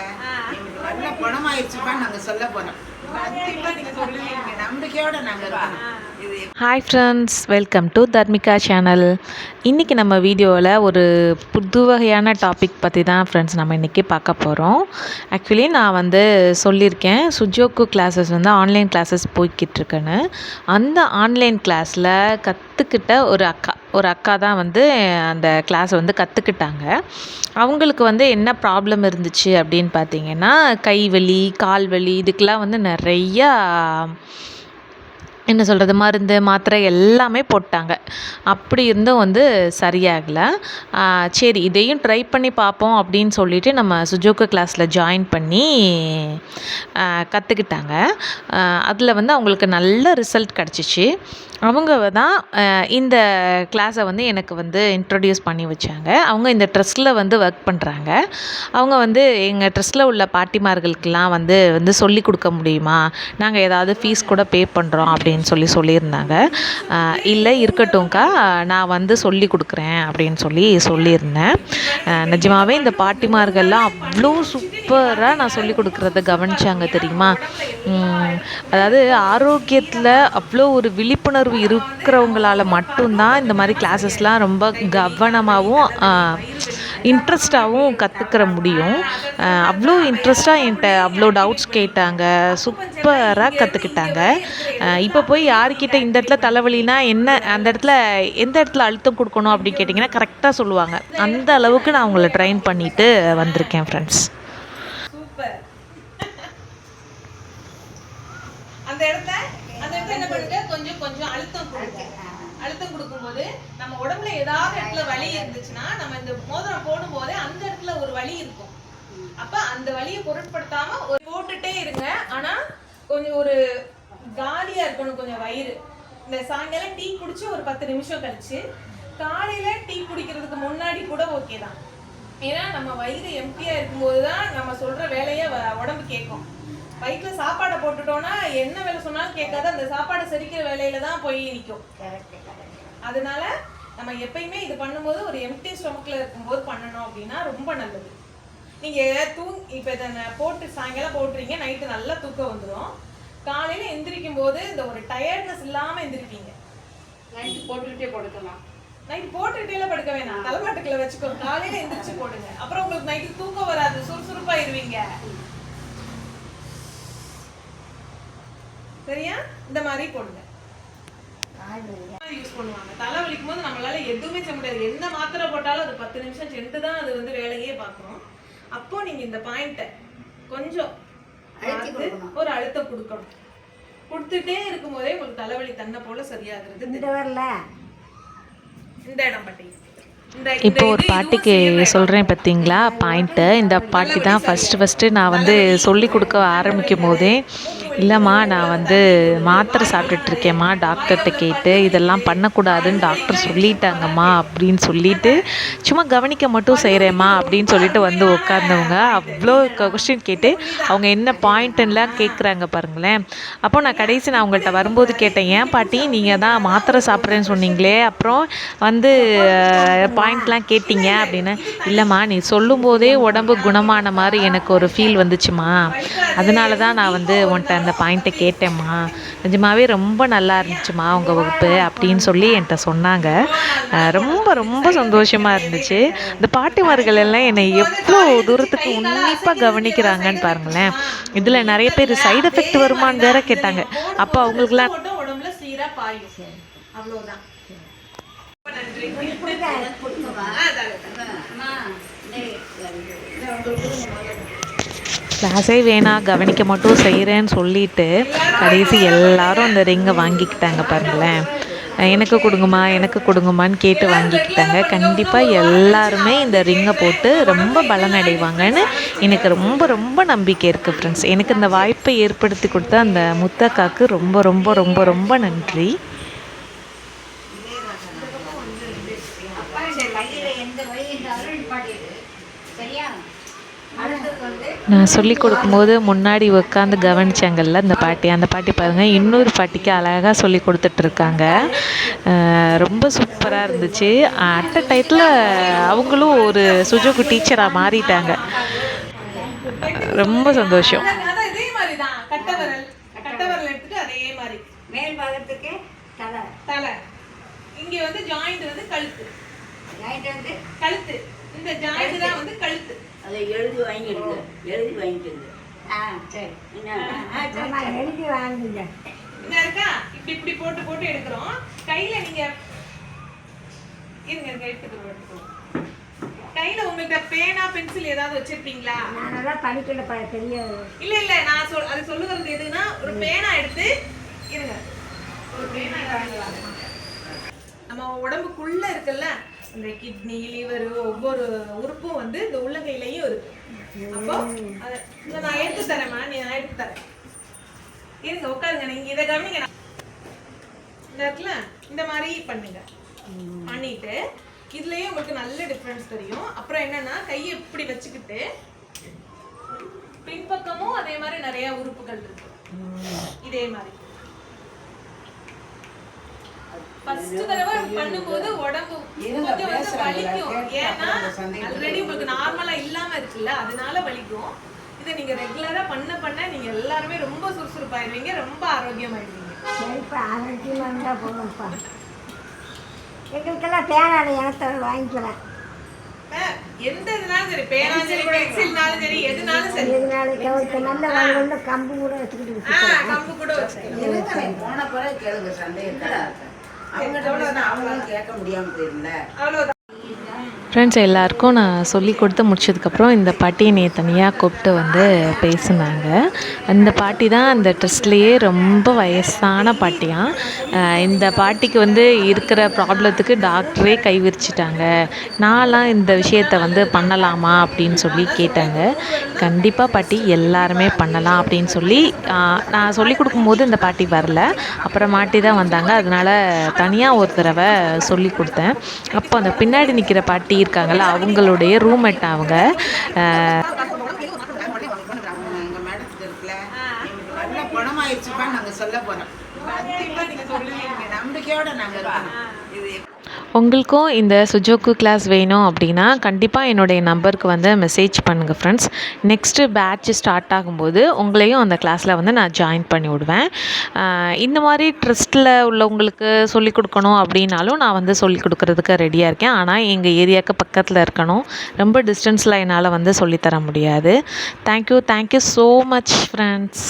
எங்களுக்கு நல்ல குணமாயிருச்சுப்பா நாங்க சொல்ல போறோம். கண்டிப்பா நீங்க சொல்லுவீங்க. நம்பிக்கையோட நாங்க இருக்கோம். இது hi friends welcome to Dharmika channel இன்றைக்கி நம்ம வீடியோவில் ஒரு புது வகையான டாபிக் பற்றி தான் ஃப்ரெண்ட்ஸ் நம்ம இன்றைக்கி பார்க்க போகிறோம் ஆக்சுவலி நான் வந்து சொல்லியிருக்கேன் சுஜோக்கு கிளாஸஸ் வந்து ஆன்லைன் கிளாஸஸ் போய்கிட்டு இருக்கேன்னு. அந்த ஆன்லைன் கிளாஸில் கற்றுக்கிட்ட ஒரு அக்கா ஒரு அக்கா தான் வந்து அந்த கிளாஸ் வந்து கற்றுக்கிட்டாங்க அவங்களுக்கு வந்து என்ன ப்ராப்ளம் இருந்துச்சு அப்படின்னு பார்த்தீங்கன்னா கை வலி கால் வலி இதுக்கெலாம் வந்து நிறையா என்ன சொல்கிறது மருந்து மாத்திரை எல்லாமே போட்டாங்க. அப்படி இருந்தும் வந்து சரியாகலை. சரி இதையும் ட்ரை பண்ணி பார்ப்போம் அப்படின்னு சொல்லிட்டு நம்ம சுஜோக்கு கிளாஸில் ஜாயின் பண்ணி கற்றுக்கிட்டாங்க அதில் வந்து அவங்களுக்கு நல்ல ரிசல்ட் கிடச்சிச்சு. அவங்க தான் இந்த கிளாஸை வந்து எனக்கு வந்து இன்ட்ரடியூஸ் பண்ணி வச்சாங்க. அவங்க இந்த ட்ரஸ்ட்டில் வந்து ஒர்க் பண்ணுறாங்க அவங்க வந்து எங்கள் ட்ரஸ்ட்டில் உள்ள பாட்டிமார்களுக்கெல்லாம் வந்து வந்து சொல்லி கொடுக்க முடியுமா? நாங்கள் ஏதாவது ஃபீஸ் கூட பே பண்ணுறோம் அப்படின்னு சொல்லி சொல்லியிருந்தாங்க. இல்லை இருக்கட்டும்க்கா நான் வந்து சொல்லி கொடுக்குறேன் அப்படின்னு சொல்லி சொல்லியிருந்தேன். நிஜமாகவே இந்த பாட்டிமார்கள்லாம் அவ்வளோ சூப்பராக நான் சொல்லி கொடுக்குறத கவனிச்சாங்க தெரியுமா? அதாவது ஆரோக்கியத்தில் அவ்வளோ ஒரு விழிப்புணர்வு இருக்கிறவங்களால மட்டும்தான் இந்த மாதிரி கிளாஸஸ்லாம் ரொம்ப கவனமாகவும் இன்ட்ரெஸ்டாகவும் கற்றுக்கிற முடியும். அவ்வளோ இன்ட்ரெஸ்ட்டாக என்கிட்ட அவ்வளோ டவுட்ஸ் கேட்டாங்க. சூப்பராக கற்றுக்கிட்டாங்க இப்போ போய் யார்கிட்ட இந்த இடத்துல தலைவலினா என்ன அந்த இடத்துல எந்த இடத்துல அழுத்தம் கொடுக்கணும் அப்படின்னு கேட்டிங்கன்னா கரெக்டாக சொல்லுவாங்க. அந்த அளவுக்கு நான் அவங்கள ட்ரெயின் பண்ணிட்டு வந்திருக்கேன் ஃப்ரெண்ட்ஸ் அந்த இடத்த அந்த இடத்துல என்ன பண்ணுங்க? கொஞ்சம் கொஞ்சம் அழுத்தம் கொடுங்க. அழுத்தம் கொடுக்கும்போது நம்ம உடம்புல ஏதாவது இடத்துல வலி இருந்துச்சுன்னா நம்ம இந்த மோதிரம் போடும்போதே அந்த இடத்துல ஒரு வலி இருக்கும். அப்ப அந்த வலியை பொருட்படுத்தாம ஒரு போட்டுட்டே இருங்க. ஆனா கொஞ்சம் ஒரு காலியா இருக்கணும் கொஞ்சம் வயிறு. இந்த சாயங்காலம் டீ குடிச்சு ஒரு பத்து நிமிஷம் கழிச்சு காலையில டீ குடிக்கிறதுக்கு முன்னாடி கூட ஓகே தான். ஏன்னா நம்ம வயிறு எம்டியா இருக்கும்போது தான் நம்ம சொல்ற வேலையை உடம்பு கேட்கும் வயிற்றுல சாப்பாடை போட்டுட்டோம்னா என்ன வேலை சொன்னாலும் கேட்காது. அந்த சாப்பாடை செரிக்கிற வேலையில தான் போய் நிற்கும் அதனால நம்ம எப்பயுமே இது பண்ணும்போது ஒரு எம்டி ஸ்டொமக்ல இருக்கும்போது பண்ணணும் அப்படின்னா ரொம்ப நல்லது. நீங்க தூ இப்போ இதை போட்டு சாயங்காலம் போட்டுறீங்க நைட்டு நல்லா தூக்கம் வந்துடும் காலையில எந்திரிக்கும் போது இந்த ஒரு டயர்ட்னஸ் இல்லாம எந்திரிப்பீங்க. நைட்டு போட்டுக்கிட்டே படுக்கலாம். நைட் போட்டுக்கிட்டே படுக்க வேணாம். தலைமாட்டுக்குள்ள வச்சுக்கோங்க. காலையில எந்திரிச்சு போடுங்க. அப்புறம் உங்களுக்கு நைட்டு தூக்கம் வராது. சுறுசுறுப்பாயிருவீங்க. சரியா? இந்த மாதிரி போடுங்க. யூஸ் பண்ணுவாங்க. தலை வலிக்கும் போது நம்மளால எதுவுமே செய்ய முடியாது. என்ன மாத்திரை போட்டாலும் அது பத்து நிமிஷம் சென்று தான் அது வந்து வேலையே பார்க்கும். அப்போ நீங்க இந்த பாயிண்ட்டை கொஞ்சம் ஒரு அழுத்தம் கொடுக்கணும். கொடுத்துட்டே இருக்கும்போதே உங்களுக்கு தலைவலி தன்னை போல சரியாகிறது. இந்த வரல. இந்த இடம் பட்டி. இந்த இப்போ ஒரு பாட்டிக்கு சொல்கிறேன் பார்த்தீங்களா பாயிண்ட்டு இந்த பாட்டி தான் ஃபஸ்ட்டு ஃபஸ்ட்டு நான் வந்து சொல்லி கொடுக்க ஆரம்பிக்கும் போதே இல்லைம்மா நான் வந்து மாத்திரை சாப்பிட்டுட்டு இருக்கேம்மா டாக்டர்கிட்ட கேட்டு இதெல்லாம் பண்ணக்கூடாதுன்னு டாக்டர் சொல்லிட்டாங்கம்மா அப்படின்னு சொல்லிட்டு சும்மா கவனிக்க மட்டும் செய்கிறேம்மா அப்படின்னு சொல்லிட்டு வந்து உட்கார்ந்தவங்க அவ்வளோ கொஸ்டின் கேட்டு அவங்க என்ன பாயிண்ட்டுலாம் கேட்குறாங்க பாருங்களேன். அப்போ நான் கடைசி நான் அவங்கள்ட்ட வரும்போது கேட்டேன் ஏன் பாட்டி நீங்கள் தான் மாத்திரை சாப்பிட்றேன்னு சொன்னீங்களே அப்புறம் வந்து பாயிண்ட்லாம் கேட்டீங்க? அப்படின்னு. இல்லைம்மா நீ சொல்லும்போதே உடம்பு குணமான மாதிரி எனக்கு ஒரு ஃபீல் வந்துச்சுமா அதனால தான் நான் வந்து உன்கிட்ட அந்த பாயிண்ட்டை கேட்டேம்மா. நிஜமாவே ரொம்ப நல்லா இருந்துச்சுமா உங்கள் வகுப்பு அப்படின்னு சொல்லி என்கிட்ட சொன்னாங்க. ரொம்ப ரொம்ப சந்தோஷமாக இருந்துச்சு. இந்த பாட்டிமார்கள் எல்லாம் என்னை எவ்வளோ தூரத்துக்கு உன்னிப்பாக கவனிக்கிறாங்கன்னு பாருங்களேன். இதில் நிறைய பேர் சைடு எஃபெக்ட் வருமான்னு வேற கேட்டாங்க. அப்போ அவங்களுக்குலாம் உடம்புல சீராக பாயும் நன்றி கிளாஸே வேணாம் கவனிக்க மட்டும் செய்கிறேன்னு சொல்லிட்டு கடைசி எல்லாரும் அந்த ரிங்கை வாங்கிக்கிட்டாங்க பாருங்களேன். எனக்கு கொடுங்கம்மா எனக்கு கொடுங்கம்மான்னு கேட்டு வாங்கிக்கிட்டாங்க. கண்டிப்பாக எல்லாருமே இந்த ரிங்கை போட்டு ரொம்ப பலனடைவாங்கன்னு எனக்கு ரொம்ப ரொம்ப நம்பிக்கை இருக்குது ஃப்ரெண்ட்ஸ் எனக்கு இந்த வாய்ப்பை ஏற்படுத்தி கொடுத்த அந்த முத்தக்காக்கு ரொம்ப ரொம்ப ரொம்ப ரொம்ப நன்றி. சரியா? நான் சொல்லி கொடுக்கும்போது முன்னாடி உட்காந்து கவனிச்சாங்கல்ல அந்த பாட்டி. அந்த பாட்டி பாருங்கள் இன்னொரு பாட்டிக்கு அழகாக சொல்லி கொடுத்துட்ருக்காங்க. ரொம்ப சூப்பராக இருந்துச்சு. அட் அ டயத்தில் அவங்களும் ஒரு சுஜோக்கு டீச்சராக மாறிட்டாங்க. ரொம்ப சந்தோஷம். மேல் பாகத்துக்கு தலை. தலை. இங்க வந்து ஜாயிண்ட் வந்து கழுத்து. ஜாயிண்ட் வந்து கழுத்து. இந்த ஜாயிண்ட் தான் வந்து கழுத்து. அதை எழுதி வாங்கிடுங்க. எழுதி வாங்கிடுங்க. ஆ சரி. என்ன? எழுதி வாங்குங்க. இருக்கா? இப்படி இப்படி போட்டு போட்டு எடுக்கிறோம். கையில நீங்க இருங்க இருங்க எடுத்துக்கிறோம் எடுத்துக்கிறோம் கையில உங்கள்கிட்ட பேனா பென்சில் ஏதாவது வச்சிருப்பீங்களா? நான் நல்லா படிக்கல ப தெரியாது இல்ல இல்ல நான் சொல் அது சொல்லுகிறது எதுன்னா ஒரு பேனா எடுத்து இருங்க. ஒரு பேனா எடுத்து நம்ம உடம்புக்குள்ள இருக்குல்ல இந்த கிட்னி லிவர் ஒவ்வொரு உறுப்பும் வந்து இந்த உள்ளங்கையிலையும் இருக்கு. அப்போ நான் எடுத்து தரேம்மா நீ நான் எடுத்து தரேன். இருங்க உட்காருங்க. நீங்க இதை கவனிங்க. இந்த இடத்துல இந்த மாதிரி பண்ணுங்க. பண்ணிட்டு இதுலயே உங்களுக்கு நல்ல டிஃபரன்ஸ் தெரியும். அப்புறம் என்னன்னா கையை இப்படி வச்சுக்கிட்டு பின்பக்கமும் அதே மாதிரி நிறைய உறுப்புகள் இருக்கு. இதே மாதிரி. ஃபர்ஸ்ட் தடவை பண்ணும்போது உடம்பு கொஞ்சம் வந்து வலிக்கும். ஏன்னா சந்தேகம். ஆல்ரெடி உங்களுக்கு நார்மலா இல்லாம இருக்குல்ல அதனால வலிக்கும். இதை நீங்க ரெகுலரா பண்ண பண்ண நீங்க எல்லாருமே ரொம்ப சுறுசுறுப்பாயிருவீங்க ரொம்ப ஆரோக்கியமாயிருவீங்க. சரிப்பா ஆரோக்கியமாக இருந்தால் போதும்ப்பா. எங்களுக்கெல்லாம் பேனாடு இனத்தோடு வாங்கிக்கலாம் அஹ், எந்த இதுனாலும் சரி பேனாலும் சரி பென்சில்னாலும் சரி எதுனாலும் சரி. எதுனாலும் கவுத்த நல்ல வயலுள்ள கம்பு கூட வச்சுக்கிட்டு கம்பு கூட போன பிறகு கேளுங்க சந்தேகத்தை அவங்ககிட்ட அவங்களும் கேட்க முடியாம அவ்வளவுதான். ஃப்ரெண்ட்ஸ் எல்லாருக்கும் நான் சொல்லி கொடுத்து முடிச்சதுக்கப்புறம் இந்த பாட்டி என்னை தனியாக கூப்பிட்டு வந்து பேசினாங்க. அந்த பாட்டி தான் அந்த ட்ரெஸ்ட்லேயே ரொம்ப வயசான பாட்டியாக இந்த பாட்டிக்கு வந்து இருக்கிற ப்ராப்ளத்துக்கு டாக்டரே கை விரிச்சிட்டாங்க. நான்லாம் இந்த விஷயத்த வந்து பண்ணலாமா அப்படின்னு சொல்லி கேட்டாங்க. கண்டிப்பாக பாட்டி எல்லாருமே பண்ணலாம் அப்படின்னு சொல்லி நான் சொல்லி கொடுக்கும்போது இந்த பாட்டி வரல. அப்புறம் மாட்டி தான் வந்தாங்க. அதனால தனியாக ஒரு தடவை சொல்லி கொடுத்தேன். அப்போ அந்த பின்னாடி நிற்கிற பாட்டி இருக்காங்கல்ல அவங்களுடைய ரூம்மேட் அவங்க. இருக்குல்ல நல்ல குணமாயிருச்சுப்பா நாங்கள் சொல்ல போகிறோம் நம்பிக்கையோட நாங்க இது உங்களுக்கும் இந்த சுஜோக்கு கிளாஸ் வேணும் அப்படின்னா கண்டிப்பாக என்னுடைய நம்பருக்கு வந்து மெசேஜ் பண்ணுங்கள் ஃப்ரெண்ட்ஸ் நெக்ஸ்ட்டு பேட்ச் ஸ்டார்ட் ஆகும்போது உங்களையும் அந்த கிளாஸில் வந்து நான் ஜாயின் பண்ணி விடுவேன். இந்த மாதிரி ட்ரஸ்ட்டில் உள்ளவங்களுக்கு சொல்லிக் கொடுக்கணும் அப்படின்னாலும் நான் வந்து சொல்லிக் கொடுக்கறதுக்கு ரெடியாக இருக்கேன். ஆனால் எங்கள் ஏரியாவுக்கு பக்கத்தில் இருக்கணும். ரொம்ப டிஸ்டன்ஸில் என்னால் வந்து சொல்லித்தர முடியாது. Thank you thank you so much friends